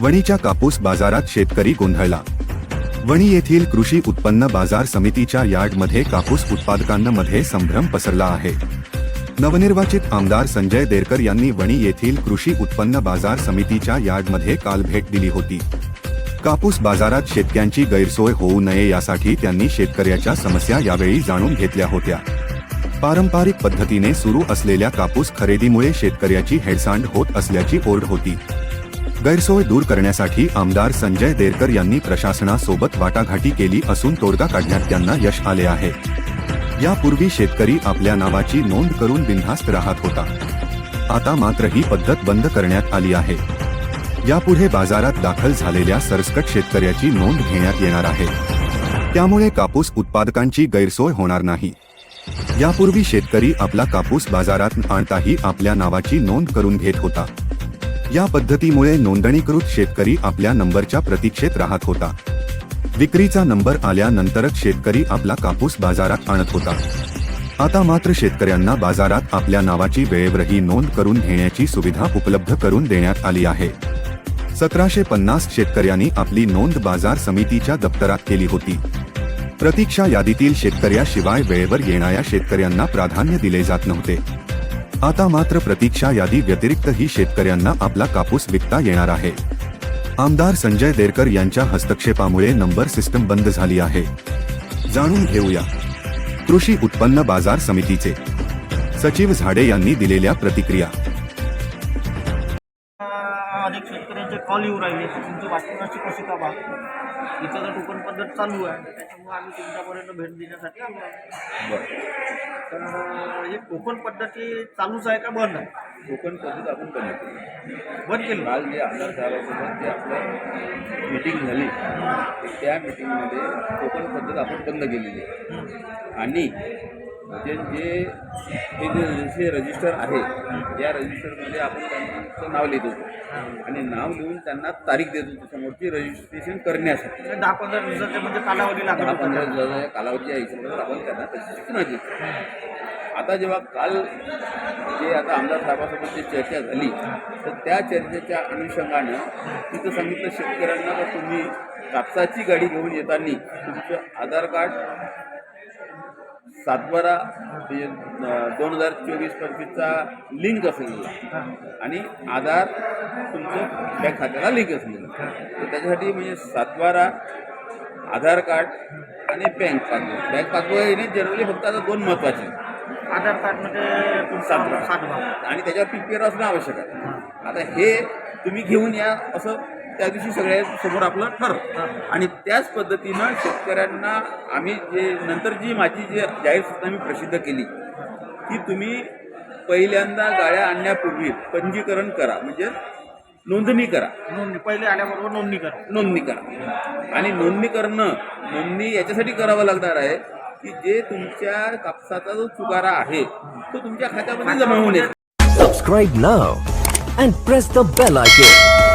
वणीच्या कापूस बाजारात शेतकरी गोंधळला. वणी येथील कृषी उत्पन्न बाजार समितीच्या यार्डमध्ये कापूस उत्पादकांमध्ये संभ्रम पसरला आहे. नवनिर्वाचित आमदार संजय देरकर यांनी वणी येथील कृषी उत्पन्न बाजार समितीच्या यार्डमध्ये काल भेट दिली होती. कापूस बाजारात शेतकऱ्यांची गैरसोय होऊ नये यासाठी त्यांनी शेतकऱ्याच्या समस्या यावेळी जाणून घेतल्या होत्या. पारंपरिक पद्धतीने सुरू असलेल्या कापूस खरेदीमुळे शेतकऱ्याची हेडसांड होत असल्याची ओरड होती. गैरसोय दूर करण्यासाठी आमदार संजय देरकर यांनी प्रशासनासोबत वाटाघाटी केली असून तोडगा काढण्यात त्यांना यश आले आहे. यापूर्वी शेतकरी आपल्या नावाची नोंद करून बिनधास्त राहत होता. आता मात्र ही पद्धत बंद करण्यात आली आहे. यापुढे बाजारात दाखल झालेल्या सरसकट शेतकऱ्याची नोंद घेण्यात येणार आहे. त्यामुळे कापूस उत्पादकांची गैरसोय होणार नाही. यापूर्वी शेतकरी आपला कापूस बाजारात आणताही आपल्या नावाची नोंद करून घेत होता. या पद्धतीमुळे नोंदणीकृत शेतकरी आपल्या नंबरच्या प्रतीक्षेत राहत होता. विक्रीचा नंबर आल्यानंतरच शेतकरी आपला कापूस बाजारात आणत होता. आता मात्र शेतकऱ्यांना बाजारात आपल्या नावाची वेळेवरही नोंद करून घेण्याची सुविधा उपलब्ध करून देण्यात आली आहे. सतराशे पन्नास शेतकऱ्यांनी आपली नोंद बाजार समितीच्या दप्तरात केली होती. प्रतीक्षा यादीतील शेतकऱ्याशिवाय वेळेवर येणाऱ्या शेतकऱ्यांना प्राधान्य दिले जात नव्हते. आता मात्र प्रतीक्षा यादी व्यतिरिक्तही शेतकऱ्यांना आपला कापूस विकता येणार आहे. आमदार संजय देरकर यांच्या हस्तक्षेपामुळे नंबर सिस्टम बंद झाली आहे. जाणून घेऊया. कृषी उत्पन्न बाजार समितीचे. सचिव झाडे यांनी दिलेल्या प्रतिक्रिया. अनेक शेतकऱ्यांचे कॉल येऊ राहिले. की तुमची वाचनाची कशी का बा इथं तर टोकन पद्धत चालू आहे. त्याच्यामुळे आम्ही तुमच्यापर्यंत भेट देण्यासाठी आलो आहे. तर हे टोकन पद्धती चालूच आहे का बंद आहे? कोकण पद्धत आपण बंद केली. बंद केली. काल जे आमदार साहेबांसोबत जे आपलं मीटिंग झाली तर त्या मीटिंगमध्ये कोकण पद्धत आपण बंद केलेली आहे. आणि म्हणजे जे हे जे जे रजिस्टर आहे या रजिस्टरमध्ये आपण त्यांचं नाव लिहित. होतो आणि नाव लिहून त्यांना तारीख देत होतो समोरची रजिस्ट्रेशन करण्यासाठी. म्हणजे दहा पंधरा दिवसाचे म्हणजे कालावधी लागत दहा पंधरा. दिवसाच्या कालावधीच्या हिशोबावर आपण त्यांना रजिस्ट्रेशन मागितलं आता जेव्हा काल जे आता आमदार साहेबांसोबत जी चर्चा झाली तर त्या चर्चेच्या अनुषंगानं तिथं सांगितलं शेतकऱ्यांना का तुम्ही कापसाची गाडी घेऊन येताना तुमचं आधार कार्ड सातबारा म्हणजे दोन हजार चोवीस पंचवीसचा लिंक असलेला आणि आधार तुमचं बँक खात्याला लिंक असलेलं तर त्याच्यासाठी म्हणजे सातबारा आधार कार्ड आणि बँक पासबुक. बँक पासबुक हे जनरली फक्त आता दोन महत्त्वाचे. आधार कार्डमध्ये तुमचा सातबारा. आणि त्याच्यावर पी पी आर असणं आवश्यक आहे. आता हे तुम्ही घेऊन या असं त्या दिवशी सगळ्या समोर आपलं ठरलं आणि त्याच पद्धतीनं शेतकऱ्यांना आम्ही जे नंतर जी माझी जी जाहीर सूचना मी प्रसिद्ध केली की तुम्ही पहिल्यांदा गाड्या आणण्यापूर्वी पंजीकरण करा. म्हणजे नोंदणी करा. नोंदणी पहिले आल्याबरोबर नोंदणी करा. नोंदणी करा. आणि नोंदणी करणं नोंदणी याच्यासाठी करावं लागणार आहे की जे तुमच्या कापसाचा जो चुकारा आहे तो तुमच्या खात्यामध्ये जमा होऊन येतो Subscribe now and press the bell icon.